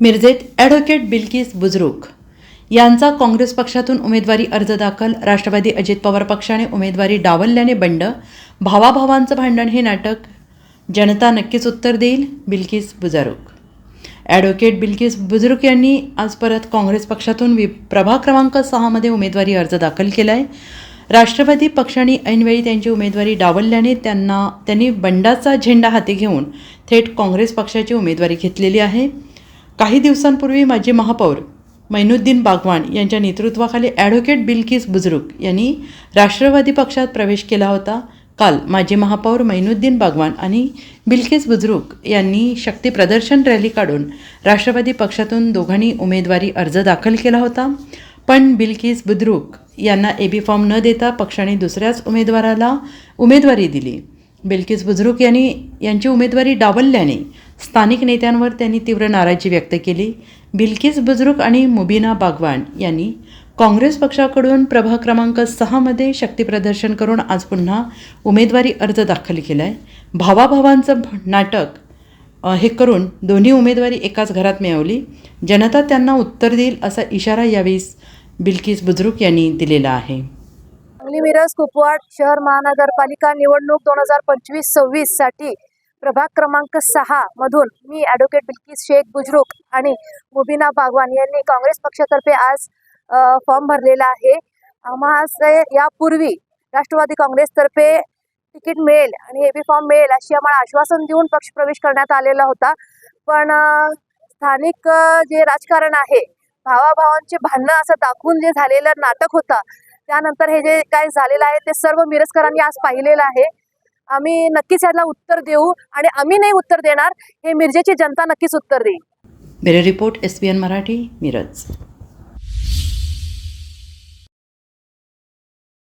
मिरजेत advocate Bilkis Bujruk. यांचा काँग्रेस पक्षातून उमेदवारी अर्ज दाखल राष्ट्रवादी अजित पवार पक्षाने उमेदवारी डावलल्याने बंड भावाभावांचं भांडण हे नाटक. जनता नक्कीच उत्तर देईल बिल्किस बुजरुक. ॲडव्होकेट बिल्किस बुजुर्ग यांनी आज परत काँग्रेस पक्षातून वि प्रभाग क्रमांक सहामध्ये उमेदवारी अर्ज दाखल केला आहे राष्ट्रवादी पक्षाने ऐनवेळी त्यांची उमेदवारी डावलल्याने त्यांना त्यांनी बंडाचा झेंडा हाती घेऊन थेट काँग्रेस पक्षाची उमेदवारी घेतलेली आहे. काही दिवसांपूर्वी माजी महापौर मैनुद्दीन बागवान यांच्या नेतृत्वाखाली ॲडव्होकेट बिल्किस बुजरुक यांनी राष्ट्रवादी पक्षात प्रवेश केला होता. काल माजी महापौर मैनुद्दीन बागवान आणि बिल्किस बुजरुक यांनी शक्ती प्रदर्शन रॅली काढून राष्ट्रवादी पक्षातून दोघांनी उमेदवारी अर्ज दाखल केला होता. पण बिल्किस बुद्रुक यांना एबी फॉर्म न देता पक्षाने दुसऱ्याच उमेदवाराला उमेदवारी दिली. बिल्किस बुजरुक यांनी यांची उमेदवारी डावलल्याने स्थानिक नेत्यांवर त्यांनी तीव्र नाराजी व्यक्त केली. बिल्किस बुजरुक आणि मुबिना बागवान यांनी काँग्रेस पक्षाकडून प्रभाग क्रमांक सहामध्ये शक्तीप्रदर्शन करून आज पुन्हा उमेदवारी अर्ज दाखल केला आहे भावाभावांचं नाटक हे करून दोन्ही उमेदवारी एकाच घरात मिळवली. जनता त्यांना उत्तर देईल असा इशारा यावेळी बिल्किस बुजरुक यांनी दिलेला आहे. सांगली मिरज कुपवाड शहर महानगरपालिका निवडणूक दोन हजार पंचवीस सव्वीससाठी प्रभाग क्रमांक सहा मधून मी ॲडव्होकेट बिल्किस शेख बुजरुक आणि मुबिना बागवान यांनी काँग्रेस पक्षातर्फे आज फॉर्म भरलेला आहे. आम्हाला यापूर्वी राष्ट्रवादी काँग्रेसतर्फे तिकीट मिळेल आणि एबी फॉर्म मिळेल अशी आम्हाला आश्वासन देऊन पक्ष प्रवेश करण्यात आलेला होता. पण स्थानिक जे राजकारण आहे भावाभावांचे भांडणं असं दाखवून जे झालेलं नाटक होतं त्यानंतर हे जे काय झालेलं आहे ते सर्व मिरजकरांनी आज पाहिलेलं आहे. आम्ही नक्कीच याला उत्तर देऊ आणि आम्ही नाही उत्तर देणार हे मिरजेची जनता नक्कीच उत्तर देईल. Bureau report S B N Marathi Miraj.